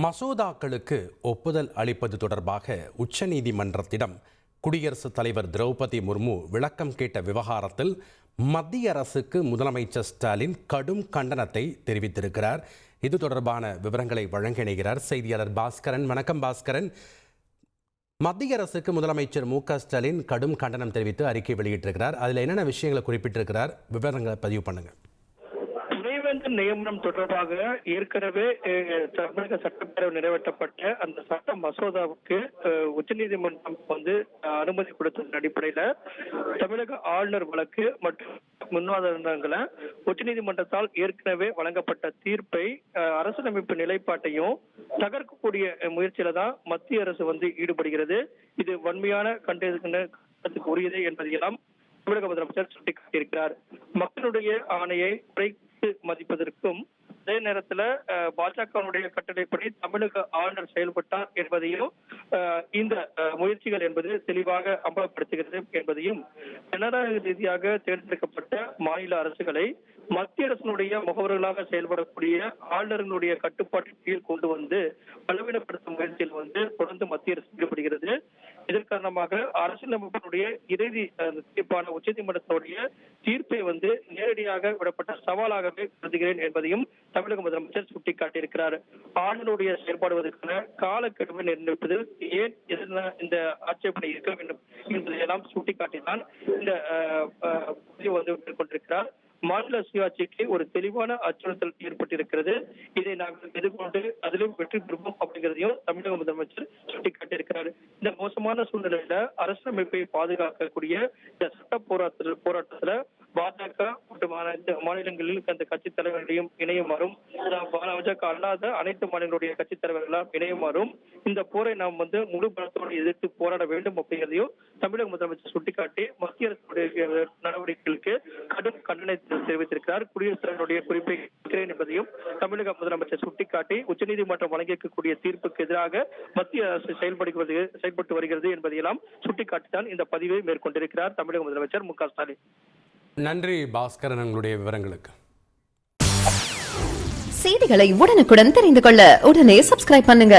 மசோதாக்களுக்கு ஒப்புதல் அளிப்பது தொடர்பாக உச்சநீதிமன்றத்திடம் குடியரசுத் தலைவர் திரௌபதி முர்மு விளக்கம் கேட்ட விவகாரத்தில் மத்திய அரசுக்கு முதலமைச்சர் ஸ்டாலின் கடும் கண்டனத்தை தெரிவித்திருக்கிறார். இது தொடர்பான விவரங்களை வழங்க இணைகிறார் செய்தியாளர் பாஸ்கரன். வணக்கம் பாஸ்கரன். மத்திய அரசுக்கு முதலமைச்சர் மு க ஸ்டாலின் கடும் கண்டனம் தெரிவித்து அறிக்கை வெளியிட்டிருக்கிறார். அதில் என்னென்ன விஷயங்களை குறிப்பிட்டிருக்கிறார்? விவரங்களை பதிவு பண்ணுங்கள் நியமனம் தொடர்பாக ஏற்கனவே தமிழக சட்டப்பேரவை நிறைவேற்றப்பட்ட அந்த சட்ட மசோதாவுக்கு உச்சநீதிமன்றம் வந்து அனுமதி கொடுத்ததன் அடிப்படையில தமிழக ஆளுநர் வழக்கு மற்றும் முன்வாதங்களை உச்சநீதிமன்றத்தால் ஏற்கனவே வழங்கப்பட்ட தீர்ப்பை அரசியலமைப்பு நிலைப்பாட்டையும் தகர்க்கக்கூடிய முயற்சியில தான் மத்திய அரசு வந்து ஈடுபடுகிறது. இது வன்மையான கண்டத்துக்கு உரியது என்பதையெல்லாம் தமிழக முதலமைச்சர் சுட்டிக்காட்டியிருக்கிறார். மக்களுடைய ஆணையை குறைத்து மதிப்பதற்கும் அதே நேரத்துல பாஜகவுடைய கட்டளைப்படி தமிழக ஆளுநர் செயல்பட்டார் என்பதையும் இந்த முயற்சிகள் என்பது தெளிவாக அம்பலப்படுத்துகிறது என்பதையும் ஜனநாயக ரீதியாக தேர்ந்தெடுக்கப்பட்ட மாநில அரசுகளை மத்திய அரசினுடைய முகவர்களாக செயல்படக்கூடிய ஆளுநர்களுடைய கட்டுப்பாட்டின் கீழ் கொண்டு வந்து பலவீனப்படுத்தும் முயற்சியில் வந்து தொடர்ந்து மத்திய அரசு ஈடுபடுகிறது. இதன் காரணமாக அரசியலமைப்பினுடைய இறுதி தீர்ப்பான உச்சநீதிமன்றத்தினுடைய தீர்ப்பை வந்து நேரடியாக விடப்பட்ட சவாலாகவே கருதுகிறேன் என்பதையும் தமிழக முதலமைச்சர் சுட்டிக்காட்டியிருக்கிறார். ஆளுநருடைய செயல்பாடுவதற்கான காலக்கெடுவை நிர்ணயிப்பதில் ஏன் இந்த ஆட்சேபனை இருக்க வேண்டும் என்பதையெல்லாம் சுட்டிக்காட்டிதான் இந்த வந்து மேற்கொண்டிருக்கிறார். மாநில சுயாட்சிக்கு ஒரு தெளிவான அச்சுறுத்தல் ஏற்பட்டிருக்கிறது. இதை நாங்கள் எதிர்கொண்டு அதிலும் வெற்றி பெறுவோம் அப்படிங்கிறதையும் தமிழக முதலமைச்சர் சுட்டிக்காட்டியிருக்கிறார். இந்த மோசமான சூழ்நிலையில அரசமைப்பை பாதுகாக்கக்கூடிய இந்த சட்ட போராட்ட போராட்டத்துல பாஜக மற்றும் மாநிலங்களில் அந்த கட்சி தலைவர்களையும் இணையுமாறும் பாஜக அல்லாத அனைத்து மாநிலங்களுடைய கட்சி தலைவர்களால் இணையுமாறும் இந்த போரை நாம் வந்து முழு பலத்தோடு எதிர்த்து போராட வேண்டும் அப்படிங்கிறதையும் தமிழக முதலமைச்சர் சுட்டிக்காட்டி மத்திய அரசுடைய நடவடிக்கைகளுக்கு கடும் கண்டனத்தை தெரிவித்திருக்கிறார். குடியரசுத் தலைவருடைய குறிப்பை என்பதையும் தமிழக முதலமைச்சர் சுட்டிக்காட்டி உச்சநீதிமன்றம் வழங்கியிருக்கக்கூடிய தீர்ப்புக்கு எதிராக மத்திய அரசு செயல்படுகிறது செயல்பட்டு வருகிறது என்பதையெல்லாம் சுட்டிக்காட்டித்தான் இந்த பதிவை மேற்கொண்டிருக்கிறார் தமிழக முதலமைச்சர் மு க ஸ்டாலின். நன்றி பாஸ்கரன் உங்களுடைய விவரங்களுக்கு. செய்திகளை உடனுக்குடன் தெரிந்து கொள்ள உடனே சப்ஸ்கிரைப் பண்ணுங்க.